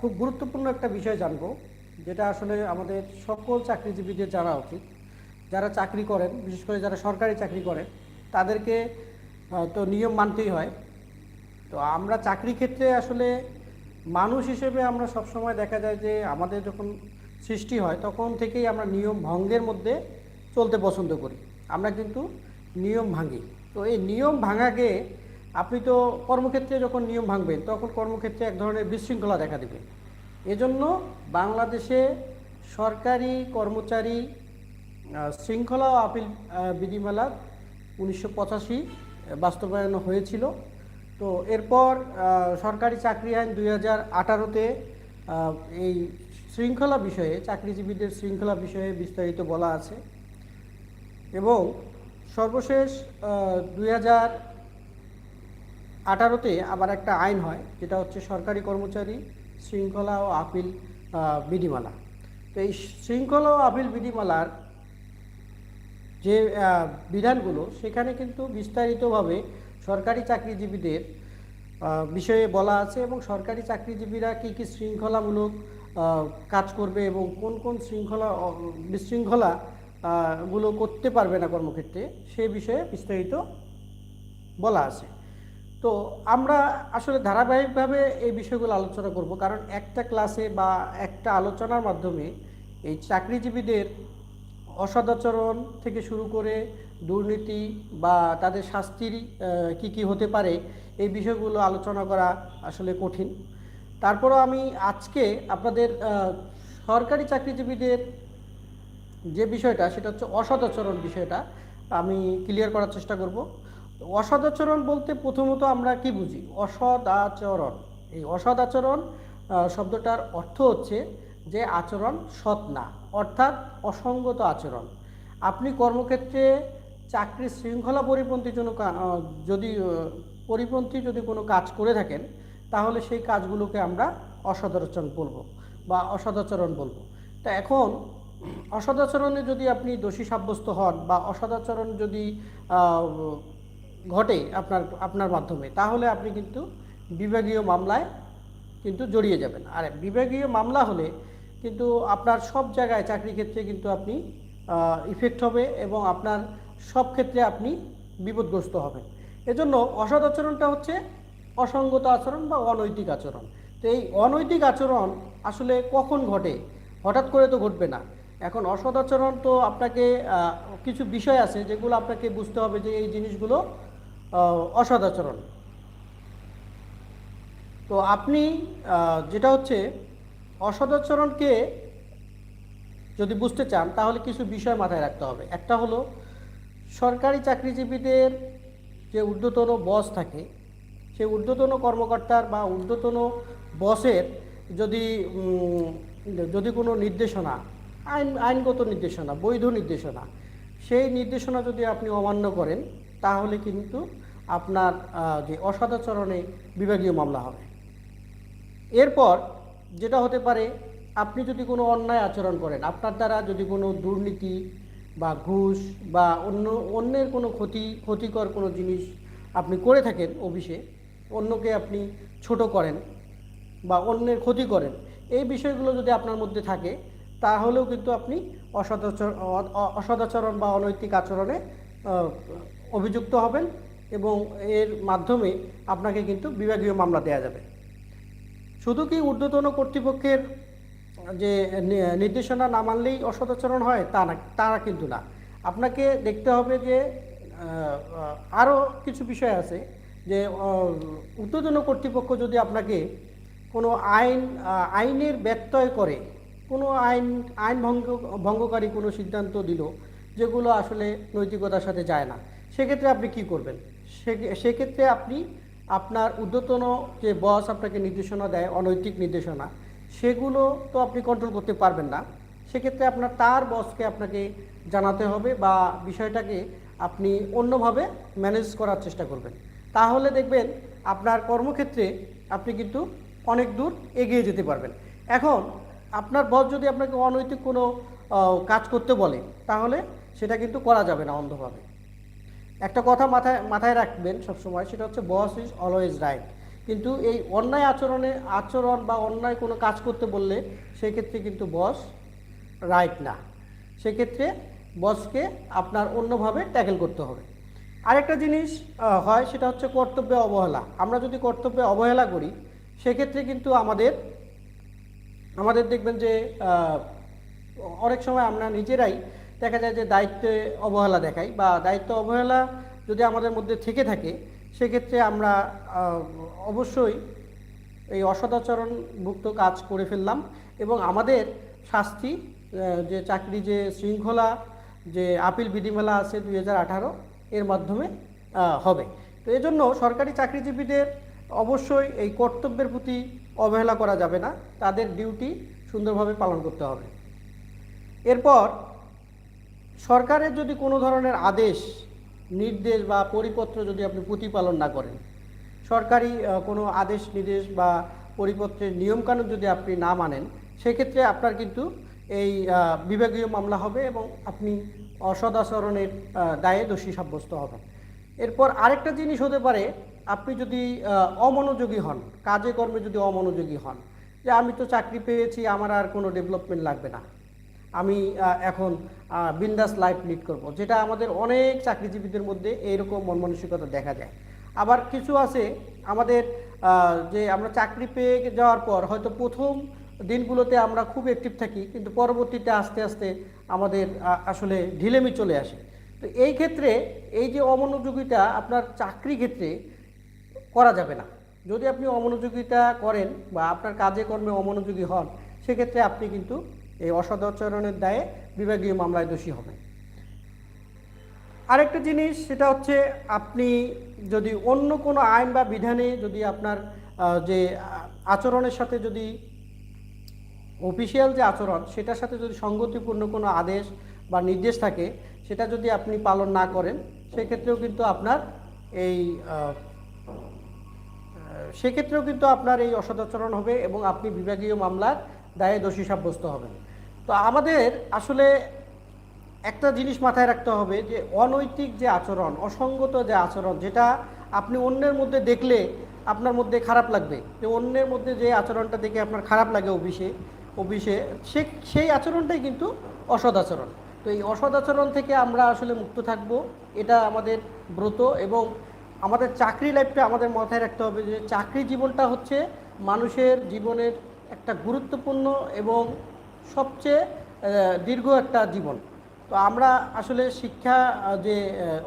খুব গুরুত্বপূর্ণ একটা বিষয় জানব, যেটা আসলে আমাদের সকল চাকরিজীবীদের জানা উচিত। যারা চাকরি করেন, বিশেষ করে যারা সরকারি চাকরি করে, তাদেরকে তো নিয়ম মানতেই হয়। তো আমরা চাকরি ক্ষেত্রে আসলে মানুষ হিসেবে আমরা সবসময় দেখা যায় যে আমাদের যখন সৃষ্টি হয়, তখন থেকেই আমরা নিয়ম ভঙ্গের মধ্যে চলতে পছন্দ করি। আমরা কিন্তু নিয়ম ভাঙি। তো এই নিয়ম ভাঙাকে আপনি তো কর্মক্ষেত্রে যখন নিয়ম ভাঙবেন, তখন কর্মক্ষেত্রে এক ধরনের বিশৃঙ্খলা দেখা দেবে। এজন্য বাংলাদেশে সরকারি কর্মচারী শৃঙ্খলা ও আপিল বিধিমালা উনিশশো পঁচাশি বাস্তবায়ন হয়েছিল। তো এরপর সরকারি চাকরি আইন দুই হাজার আঠারোতে এই শৃঙ্খলা বিষয়ে, চাকরিজীবীদের শৃঙ্খলা বিষয়ে বিস্তারিত বলা আছে। এবং সর্বশেষ দুই হাজার আঠারোতে আবার একটা আইন হয়, যেটা হচ্ছে সরকারি কর্মচারী শৃঙ্খলা ও আপিল বিধিমালা। তো এই শৃঙ্খলা ও আপিল বিধিমালার যে বিধানগুলো, সেখানে কিন্তু বিস্তারিতভাবে সরকারি চাকরিজীবীদের বিষয়ে বলা আছে এবং সরকারি চাকরিজীবীরা কী কী শৃঙ্খলামূলক কাজ করবে এবং কোন কোন শৃঙ্খলা বিশৃঙ্খলা গুলো করতে পারবে না কর্মক্ষেত্রে, সে বিষয়ে বিস্তারিত বলা আছে। তো আমরা আসলে ধারাবাহিকভাবে এই বিষয়গুলো আলোচনা করব। কারণ একটা ক্লাসে বা একটা আলোচনার মাধ্যমে এই চাকরিজীবীদের অসদাচরণ থেকে শুরু করে দুর্নীতি বা তাদের শাস্তির কি কি হতে পারে এই বিষয়গুলো আলোচনা করা আসলে কঠিন। তারপরও আমি আজকে আপনাদের সরকারি চাকরিজীবীদের যে বিষয়টা, সেটা হচ্ছে অসদাচরণ বিষয়টা আমি ক্লিয়ার করার চেষ্টা করব। অসদাচরণ বলতে প্রথমত আমরা কি বুঝি? অসদাচরণ। এই অসদাচরণ শব্দটার অর্থ হচ্ছে যে আচরণ সৎ না, অর্থাৎ অসঙ্গত আচরণ। আপনি কর্মক্ষেত্রে চাকরির শৃঙ্খলা পরিপন্থী জন্য যদি পরিপন্থী যদি কোনো কাজ করে থাকেন, তাহলে সেই কাজগুলোকে আমরা অসদাচরণ বলব বা অসদাচরণ বলব। তা এখন, অসদাচরণে যদি আপনি দোষী সাব্যস্ত হন বা অসদাচরণ যদি ঘটে আপনার আপনার মাধ্যমে, তাহলে আপনি কিন্তু বিভাগীয় মামলায় কিন্তু জড়িয়ে যাবেন। আর বিভাগীয় মামলা হলে কিন্তু আপনার সব জায়গায় চাকরি ক্ষেত্রে কিন্তু আপনি ইফেক্ট হবে এবং আপনার সব ক্ষেত্রে আপনি বিপদগ্রস্ত হবেন। এজন্য অসৎ আচরণটা হচ্ছে অসঙ্গত আচরণ বা অনৈতিক আচরণ। তো এই অনৈতিক আচরণ আসলে কখন ঘটে? হঠাৎ করে তো ঘটবে না। এখন অসৎ আচরণ তো আপনাকে কিছু বিষয় আছে যেগুলো আপনাকে বুঝতে হবে যে এই জিনিসগুলো আচরণ। তো আপনি যেটা হচ্ছে অসদাচরণকে যদি বুঝতে চান, তাহলে কিছু বিষয় মাথায় রাখতে হবে। একটা হলো, সরকারি চাকরিজীবীদের যে ঊর্ধ্বতন বস থাকে সেই ঊর্ধ্বতন কর্মকর্তার বা ঊর্ধ্বতন বসের যদি যদি কোনো নির্দেশনা, আইন, আইনগত নির্দেশনা, বৈধ নির্দেশনা, সেই নির্দেশনা যদি আপনি অমান্য করেন তাহলে কিন্তু আপনার যে অসদাচরণে বিভাগীয় মামলা হবে। এরপর যেটা হতে পারে, আপনি যদি কোনো অন্যায় আচরণ করেন, আপনার দ্বারা যদি কোনো দুর্নীতি বা ঘুষ বা অন্য, অন্যের কোনো ক্ষতি, ক্ষতিকর কোনো জিনিস আপনি করে থাকেন অফিসে, অন্যকে আপনি ছোট করেন বা অন্যের ক্ষতি করেন, এই বিষয়গুলো যদি আপনার মধ্যে থাকে, তাহলেও কিন্তু আপনি অসদাচরণ অসদাচরণ বা অনৈতিক আচরণে অভিযুক্ত হবেন এবং এর মাধ্যমে আপনাকে কিন্তু বিভাগীয় মামলা দেওয়া যাবে। শুধু কি ঊর্ধ্বতন কর্তৃপক্ষের যে নির্দেশনা না মানলেই অসদাচরণ হয়, তা না, তা কিন্তু না। আপনাকে দেখতে হবে যে আরও কিছু বিষয় আছে যে ঊর্ধ্বতন কর্তৃপক্ষ যদি আপনাকে কোনো আইন আইনের ব্যত্যয় করে, কোনো আইন আইন ভঙ্গ, ভঙ্গকারী কোনো সিদ্ধান্ত দিল, যেগুলো আসলে নৈতিকতার সাথে যায় না সেক্ষেত্রে আপনি কি করবেন? সেক্ষেত্রে আপনি আপনার ঊর্ধ্বতন যে বস আপনাকে নির্দেশনা দেয়, অনৈতিক নির্দেশনা, সেগুলো তো আপনি কন্ট্রোল করতে পারবেন না। সেক্ষেত্রে আপনার তার বসকে আপনাকে জানাতে হবে বা বিষয়টাকে আপনি অন্যভাবে ম্যানেজ করার চেষ্টা করবেন। তাহলে দেখবেন আপনার কর্মক্ষেত্রে আপনি কিন্তু অনেক দূর এগিয়ে যেতে পারবেন। এখন আপনার বস যদি আপনাকে অনৈতিক কোনো কাজ করতে বলে, তাহলে সেটা কিন্তু করা যাবে না অন্ধভাবে। একটা কথা মাথায় মাথায় রাখবেন সবসময়, সেটা হচ্ছে বস ইজ অলওয়েজ রাইট কিন্তু এই অন্যায় আচরণে, আচরণ বা অন্যায় কোনো কাজ করতে বললে সেক্ষেত্রে কিন্তু বস রাইট না। সেক্ষেত্রে বসকে আপনার অন্যভাবে ট্যাকেল করতে হবে। আরেকটা জিনিস হয়, সেটা হচ্ছে কর্তব্যে অবহেলা। আমরা যদি কর্তব্যে অবহেলা করি, সেক্ষেত্রে কিন্তু আমাদের আমাদের দেখবেন যে অনেক সময় আমরা নিজেরাই দেখা যায় যে দায়িত্বে অবহেলা দেখাই বা দায়িত্ব অবহেলা যদি আমাদের মধ্যে থেকে থাকে, সেক্ষেত্রে আমরা অবশ্যই এই অসদাচরণভুক্ত কাজ করে ফেললাম এবং আমাদের শাস্তি যে চাকরি যে শৃঙ্খলা, যে আপিল বিধিমেলা আছে দু হাজার আঠারো, এর মাধ্যমে হবে। তো এজন্য সরকারি চাকরিজীবীদের অবশ্যই এই কর্তব্যের প্রতি অবহেলা করা যাবে না। তাদের ডিউটি সুন্দরভাবে পালন করতে হবে। এরপর সরকারের যদি কোনো ধরনের আদেশ, নির্দেশ বা পরিপত্র যদি আপনি প্রতিপালন না করেন, সরকারি কোনো আদেশ, নির্দেশ বা পরিপত্রের নিয়মকানুন যদি আপনি না মানেন, সেক্ষেত্রে আপনার কিন্তু এই বিভাগীয় মামলা হবে এবং আপনি অসদাচরণের দায়ে দোষী সাব্যস্ত হবেন। এরপর আরেকটা জিনিস হতে পারে, আপনি যদি অমনোযোগী হন, কাজে কর্মে যদি অমনোযোগী হন, যে আমি তো চাকরি পেয়েছি, আমার আর কোনো ডেভেলপমেন্ট লাগবে না। আমি এখন বিন্দাস লাইফ লিড করব। যেটা আমাদের অনেক চাকরিজীবীদের মধ্যে এইরকম মন মানসিকতা দেখা যায়। আবার কিছু আছে আমাদের যে আমরা চাকরি পেয়ে যাওয়ার পর হয়তো প্রথম দিনগুলোতে আমরা খুব অ্যাক্টিভ থাকি, কিন্তু পরবর্তীতে আস্তে আস্তে আমাদের আসলে ঢিলেমি চলে আসে। তো এই ক্ষেত্রে এই যে অমনোযোগিতা আপনার চাকরি ক্ষেত্রে করা যাবে না। যদি আপনি অমনোযোগিতা করেন বা আপনার কাজে কর্মে অমনোযোগী হন, সেক্ষেত্রে আপনি কিন্তু এই অসদাচরণের দায়ে বিভাগীয় মামলায় দোষী হবে। আরেকটা জিনিস, সেটা হচ্ছে আপনি যদি অন্য কোনো আইন বা বিধানে যদি আপনার যে আচরণের সাথে যদি অফিসিয়াল যে আচরণ, সেটার সাথে যদি সঙ্গতিপূর্ণ কোনো আদেশ বা নির্দেশ থাকে, সেটা যদি আপনি পালন না করেন, সেক্ষেত্রেও কিন্তু আপনার এই সেক্ষেত্রেও কিন্তু আপনার এই অসদাচরণ হবে এবং আপনি বিভাগীয় মামলার দায়ে দোষী সাব্যস্ত হবেন। তো আমাদের আসলে একটা জিনিস মাথায় রাখতে হবে যে, অনৈতিক যে আচরণ, অসঙ্গত যে আচরণ, যেটা আপনি অন্যের মধ্যে দেখলে আপনার মধ্যে খারাপ লাগবে। যে অন্যের মধ্যে যে আচরণটা দেখে আপনার খারাপ লাগে অফিসে অফিসে সে, সেই আচরণটাই কিন্তু অসৎ আচরণ। তো এই অসৎ আচরণ থেকে আমরা আসলে মুক্ত থাকব, এটা আমাদের ব্রত এবং আমাদের চাকরি লাইফটা আমাদের মাথায় রাখতে হবে যে, চাকরি জীবনটা হচ্ছে মানুষের জীবনের একটা গুরুত্বপূর্ণ এবং সবচেয়ে দীর্ঘ একটা জীবন। তো আমরা আসলে শিক্ষা যে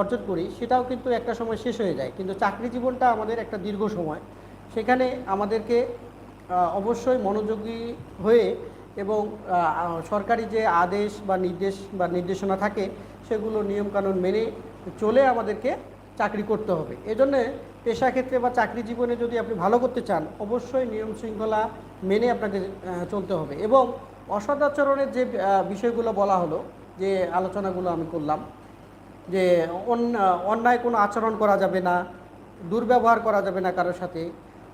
অর্জন করি, সেটাও কিন্তু একটা সময় শেষ হয়ে যায়। কিন্তু চাকরি জীবনটা আমাদের একটা দীর্ঘ সময়। সেখানে আমাদেরকে অবশ্যই মনোযোগী হয়ে এবং সরকারি যে আদেশ বা নির্দেশ বা নির্দেশনা থাকে, সেগুলো নিয়মকানুন মেনে চলে আমাদেরকে চাকরি করতে হবে। এজন্যে পেশা ক্ষেত্রে বা চাকরি জীবনে যদি আপনি ভালো করতে চান, অবশ্যই নিয়ম শৃঙ্খলা মেনে আপনাকে চলতে হবে। এবং অসদাচরণের যে বিষয়গুলো বলা হলো, যে আলোচনাগুলো আমি করলাম, যে অন্য- অন্যায় কোনো আচরণ করা যাবে না, দুর্ব্যবহার করা যাবে না কারোর সাথে,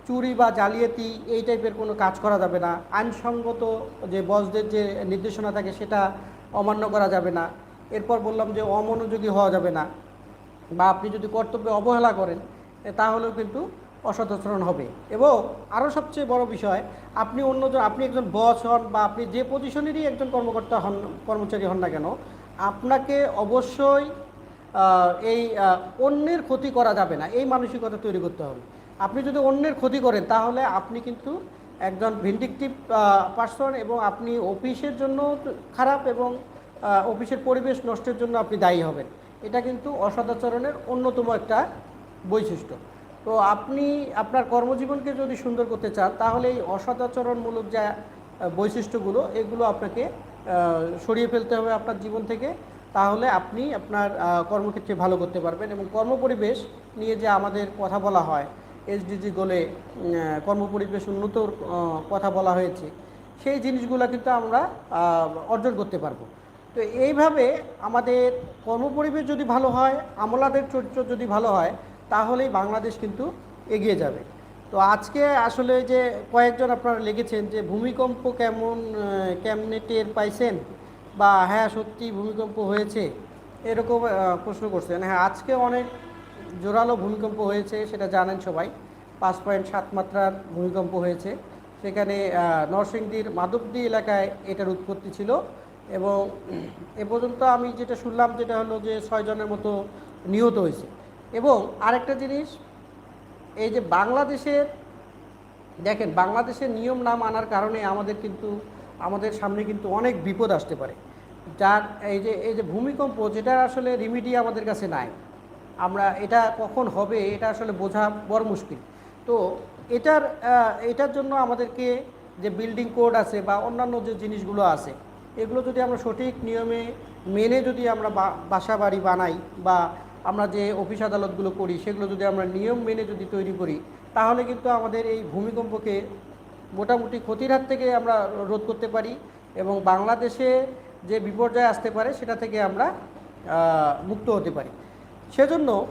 চুরি বা জালিয়াতি এই টাইপের কোনো কাজ করা যাবে না, আইনসঙ্গত যে বসদের যে নির্দেশনা থাকে সেটা অমান্য করা যাবে না, এরপর বললাম যে অমনোযোগী হওয়া যাবে না, বা আপনি যদি কর্তব্যে অবহেলা করেন তাহলেও কিন্তু অসদাচরণ হবে। এবং আরও সবচেয়ে বড় বিষয়, আপনি অন্যজন আপনি একজন বস হন বা আপনি যে পজিশনেরই একজন কর্মকর্তা হন, কর্মচারী হন না কেন, আপনাকে অবশ্যই এই অন্যের ক্ষতি করা যাবে না। এই মানসিকতা তৈরি করতে হবে। আপনি যদি অন্যের ক্ষতি করেন, তাহলে আপনি কিন্তু একজন ভিন্ডিকটিভ পার্সন এবং আপনি অফিসের জন্য খারাপ এবং অফিসের পরিবেশ নষ্টের জন্য আপনি দায়ী হবেন। এটা কিন্তু অসদাচরণের অন্যতম একটা বৈশিষ্ট্য। তো আপনি আপনার কর্মজীবনকে যদি সুন্দর করতে চান, তাহলে এই অসদাচরণমূলক যে বৈশিষ্ট্যগুলো, এগুলো আপনাকে সরিয়ে ফেলতে হবে আপনার জীবন থেকে। তাহলে আপনি আপনার কর্মক্ষেত্রে ভালো করতে পারবেন এবং কর্মপরিবেশ নিয়ে যে আমাদের কথা বলা হয়, এসডিজি গোলে কর্মপরিবেশ উন্নতর কথা বলা হয়েছে, সেই জিনিসগুলো কিন্তু আমরা অর্জন করতে পারব। তো এইভাবে আমাদের কর্মপরিবেশ যদি ভালো হয়, আমলাদের চরিত্র যদি ভালো হয় তাহলেই বাংলাদেশ কিন্তু এগিয়ে যাবে। তো আজকে আসলে যে কয়েকজন আপনারা লিখেছেন যে ভূমিকম্প কেমন কেমনে টের পাইছেন? বা হ্যাঁ সত্যি ভূমিকম্প হয়েছে? এরকম প্রশ্ন করছেন। হ্যাঁ আজকে অনেক জোরালো ভূমিকম্প হয়েছে, সেটা জানেন সবাই। পাঁচ পয়েন্ট সাত মাত্রার ভূমিকম্প হয়েছে। সেখানে নরসিংদীর মাধবদী এলাকায় এটার উৎপত্তি ছিল এবং এ পর্যন্ত আমি যেটা শুনলাম, যেটা হলো যে ছয়জনের মতো নিহত হয়েছে। এবং আরেকটা জিনিস, এই যে বাংলাদেশের, দেখেন বাংলাদেশের নিয়ম না মানার কারণে আমাদের কিন্তু, আমাদের সামনে কিন্তু অনেক বিপদ আসতে পারে। যার, এই যে এই যে ভূমিকম্প যেটা আসলে রিমিডি আমাদের কাছে নাই। আমরা, এটা কখন হবে এটা আসলে বোঝা বড় মুশকিল। তো এটার এটার জন্য আমাদেরকে যে বিল্ডিং কোড আছে বা অন্যান্য যে জিনিসগুলো আছে, এগুলো যদি আমরা সঠিক নিয়মে মেনে যদি আমরা বাসা বাড়ি বানাই বা আমরা যে অফিস আদালতগুলো করি, সেগুলো যদি আমরা নিয়ম মেনে যদি তৈরি করি, তাহলে কিন্তু আমাদের এই ভূমিকম্পকে মোটামুটি ক্ষতির হাত থেকে আমরা রোধ করতে পারি এবং বাংলাদেশে যে বিপর্যয় আসতে পারে, সেটা থেকে আমরা মুক্ত হতে পারি। সেজন্য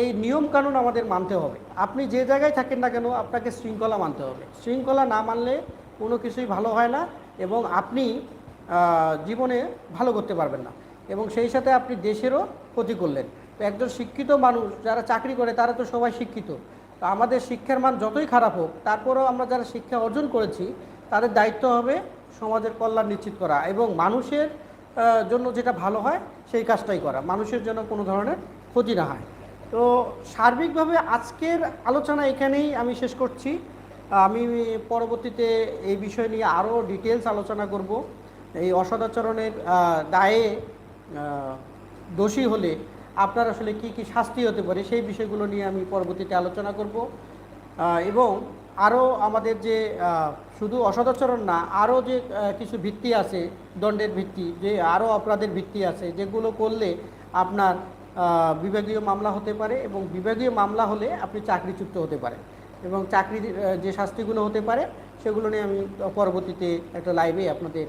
এই নিয়ম কানুন আমাদের মানতে হবে। আপনি যে জায়গায় থাকেন না কেন, আপনাকে শৃঙ্খলা মানতে হবে। শৃঙ্খলা না মানলে কোনো কিছুই ভালো হয় না এবং আপনি জীবনে ভালো করতে পারবেন না। এবং সেই সাথে আপনি দেশেরও ক্ষতি করলেন। তো একজন শিক্ষিত মানুষ, যারা চাকরি করে তারা তো সবাই শিক্ষিত। তো আমাদের শিক্ষার মান যতই খারাপ হোক, তারপরেও আমরা যারা শিক্ষা অর্জন করেছি, তাদের দায়িত্ব হবে সমাজের কল্যাণ নিশ্চিত করা এবং মানুষের জন্য যেটা ভালো হয় সেই কাজটাই করা। মানুষের জন্য কোনো ধরনের ক্ষতি না হয়। তো সার্বিকভাবে আজকের আলোচনা এখানেই আমি শেষ করছি। আমি পরবর্তীতে এই বিষয় নিয়ে আরও ডিটেলস আলোচনা করব। এই অসদাচরণের দায়ে দোষী হলে আপনার আসলে কি কি শাস্তি হতে পারে সেই বিষয়গুলো নিয়ে আমি পরবর্তীতে আলোচনা করব। এবং আরও আমাদের যে শুধু অসদাচরণ না, আরও যে কিছু ভিত্তি আছে, দণ্ডের ভিত্তি, যে আরও অপরাধের ভিত্তি আছে, যেগুলো করলে আপনার বিভাগীয় মামলা হতে পারে এবং বিভাগীয় মামলা হলে আপনি চাকরিচ্যুত হতে পারেন এবং চাকরি যে শাস্তিগুলো হতে পারে, সেগুলো নিয়ে আমি পরবর্তীতে একটা লাইভে আপনাদের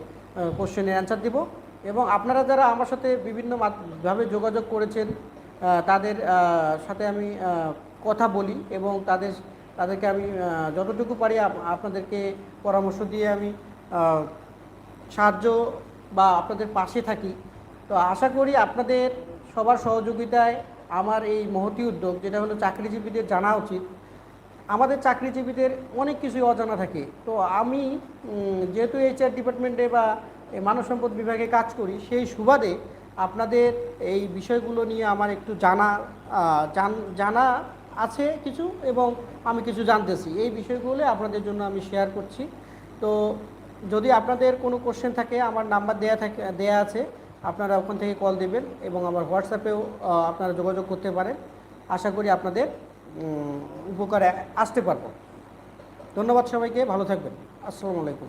কোশ্চেনের অ্যান্সার দিব। এবং আপনারা যারা আমার সাথে বিভিন্ন মাত- ভাবে যোগাযোগ করেছেন তাদের সাথে আমি কথা বলি এবং তাদের, তাদেরকে আমি যতটুকু পারি আপনাদেরকে পরামর্শ দিয়ে আমি সাহায্য বা আপনাদের পাশে থাকি। তো আশা করি আপনাদের সবার সহযোগিতায় আমার এই মহতি উদ্যোগ, যেটা হলো চাকরিজীবীদের জানা উচিত। আমাদের চাকরিজীবীদের অনেক কিছুই অজানা থাকে। তো আমি যেহেতু এইচআর ডিপার্টমেন্টে বা মানব সম্পদ বিভাগে কাজ করি, সেই সুবাদে আপনাদের এই বিষয়গুলো নিয়ে আমার একটু জানা জান- আছে কিছু এবং আমি কিছু জানতেছি। এই বিষয়গুলো আপনাদের জন্য আমি শেয়ার করছি। তো যদি আপনাদের কোনো কোশ্চেন থাকে, আমার নাম্বার দেয়া থাকে, দেয়া আছে, আপনারা ওখান থেকে কল দেবেন এবং আমার হোয়াটসঅ্যাপেও আপনারা যোগাযোগ করতে পারেন। আশা করি আপনাদের উপকারে আসতে পারব। ধন্যবাদ সবাইকে, ভালো থাকবেন। আসসালামু আলাইকুম।